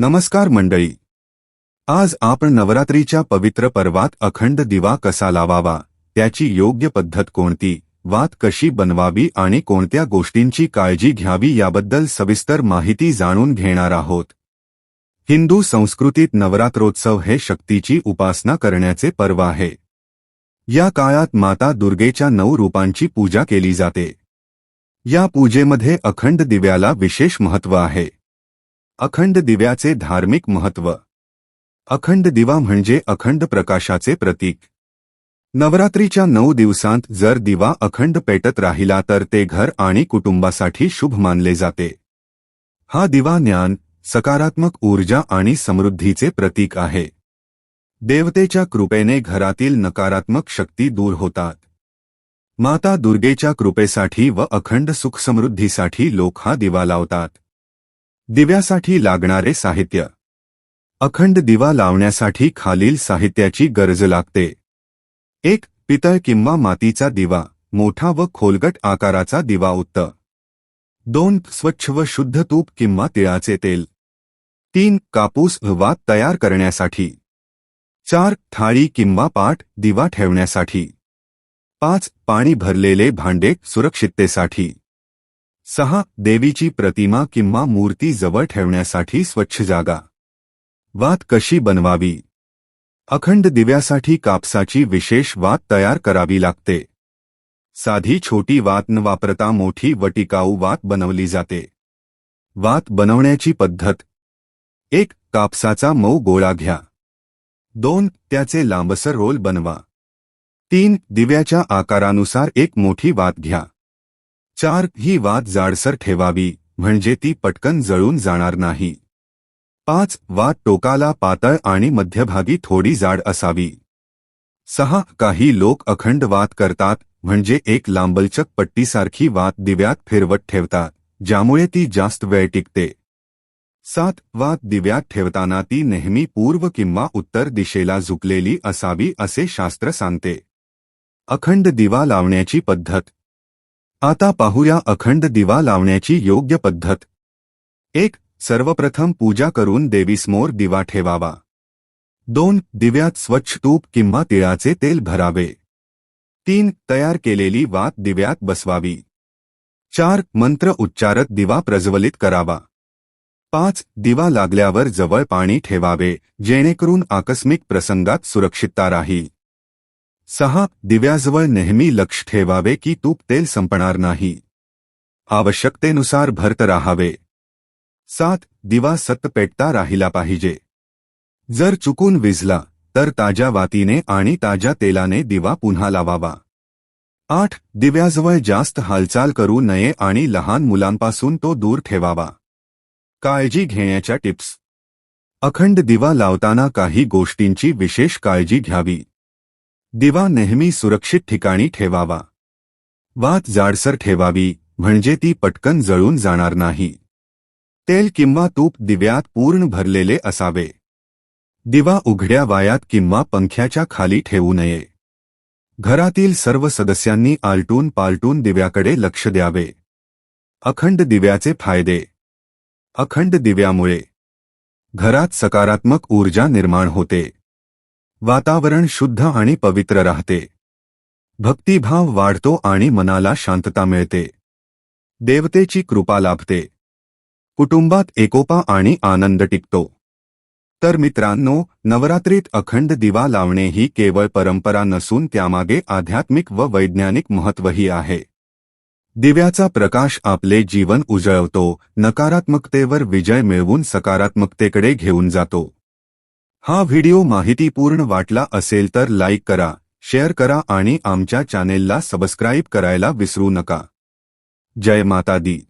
नमस्कार मंडळी. आज आपण नवरात्रीच्या पवित्र पर्वात अखंड दिवा कसा लावावा त्याची योग्य पद्धत कोणती वात कशी बनवावी आणि कोणत्या गोष्टींची काळजी घ्यावी याबद्दल सविस्तर माहिती जाणून घेणार आहोत. हिंदू संस्कृतीत नवरात्रोत्सव हे शक्तीची उपासना करण्याचे पर्व आहे. या काळात माता दुर्गेच्या नऊ रूपांची पूजा केली जाते. या पूजेमध्ये अखंड दिव्याला विशेष महत्त्व आहे. अखंड दिव्याचे धार्मिक महत्त्व. अखंड दिवा म्हणजे अखंड प्रकाशाचे प्रतीक. नवरात्रीच्या नऊ दिवसांत जर दिवा अखंड पेटत राहिला तर ते घर आणि कुटुंबासाठी शुभ मानले जाते. हा दिवा ज्ञान सकारात्मक ऊर्जा आणि समृद्धीचे प्रतीक आहे. देवतेच्या कृपेने घरातील नकारात्मक शक्ती दूर होतात. माता दुर्गेच्या कृपेसाठी व अखंड सुखसमृद्धीसाठी लोक हा दिवा लावतात. दिव्यासाठी लागणारे साहित्य. अखंड दिवा लावण्यासाठी खालील साहित्याची गरज लागते. एक पितळ किंवा मातीचा दिवा मोठा व खोलगट आकाराचा दिवा उत्त दोन स्वच्छ व शुद्ध तूप किंवा तिळाचे तेल. तीन कापूस वात तयार करण्यासाठी. चार थाळी किंवा पाट दिवा ठेवण्यासाठी. पाच पाणी भरलेले भांडे सुरक्षिततेसाठी. सहा, देवीची प्रतिमा किंवा मूर्ती जवळ ठेवण्यासाठी स्वच्छ जागा. वात कशी बनवावी? अखंड दिव्यासाठी कापसाची विशेष वात तयार करावी लागते. साधी छोटी वात न वापरता मोठी व टिकाऊ वात बनवली जाते. वात बनवण्याची पद्धत. एक, कापसाचा मऊ गोळा घ्या. दोन, त्याचे लांबसर रोल बनवा. तीन, दिव्याच्या आकारानुसार एक मोठी वात घ्या. चार ही वात जाडसर ठेवावी म्हणजे ती पटकन जळून जाणार नाही. पाच वात टोकाला पातळ आणि मध्यभागी थोडी जाड असावी. सहा काही लोक अखंड वात करतात म्हणजे एक लांबलचक पट्टीसारखी वात दिव्यात फिरवत ठेवतात ज्यामुळे ती जास्त वेळ टिकते. सात वात दिव्यात ठेवताना ती नेहमी पूर्व किंवा उत्तर दिशेला झुकलेली असावी असे शास्त्र सांगते. अखंड दिवा लावण्याची पद्धत आता पाहूया अखंड दिवा लावण्याची योग्य पद्धत. एक सर्वप्रथम पूजा करून देवीसमोर दिवा ठेवावा. दोन दिव्यात स्वच्छ तूप किंवा तिळाचे तेल भरावे. तीन तयार केलेली वात दिव्यात बसवावी. चार मंत्र उच्चारत दिवा प्रज्वलित करावा. पाच दिवा लागल्यावर जवळ पाणी ठेवावे जेणेकरून आकस्मिक प्रसंगात सुरक्षितता राहील. सहा दिव्याजवळ नेहमी लक्ष ठेवावे की तूप तेल संपणार नाही. आवश्यकतेनुसार भरत राहावे. सात दिवा सत पेटता राहिला पाहिजे. जर चुकून विझला तर ताज्या वातीने आणि ताज्या तेलाने दिवा पुन्हा लावावा. आठ दिव्याजवळ जास्त हालचाल करू नये आणि लहान मुलांपासून तो दूर ठेवावा. काळजी घेण्याच्या टिप्स. अखंड दिवा लावताना काही गोष्टींची विशेष काळजी घ्यावी. दिवा नेहमी सुरक्षित ठिकाणी ठेवावा. वात जाडसर ठेवावी म्हणजे ती पटकन जळून जाणार नाही. तेल किंवा तूप दिव्यात पूर्ण भरलेले असावे. दिवा उघड्या वायात किंवा पंख्याच्या खाली ठेवू नये. घरातील सर्व सदस्यांनी आलटून पालटून दिव्याकडे लक्ष द्यावे. अखंड दिव्याचे फायदे. अखंड दिव्यामुळे. घरात सकारात्मक ऊर्जा निर्माण होते. वातावरण शुद्ध आणि पवित्र राहते. भक्तिभाव वाढतो आणि मनाला शांतता मिळते. देवतेची कृपा लाभते. कुटुंबात एकोपा आणि आनंद टिकतो. तर मित्रांनो नवरात्रीत अखंड दिवा लावणे ही केवळ परंपरा नसून त्यामागे आध्यात्मिक व वैज्ञानिक महत्त्वही आहे. दिव्याचा प्रकाश आपले जीवन उजळवतो नकारात्मकतेवर विजय मिळवून सकारात्मकतेकडे घेऊन जातो. हा व्हिडिओ माहितीपूर्ण वाटला असेल तर लाईक करा शेअर करा आणि आमच्या चॅनेलला सबस्क्राईब करायला विसरू नका. जय माता दी.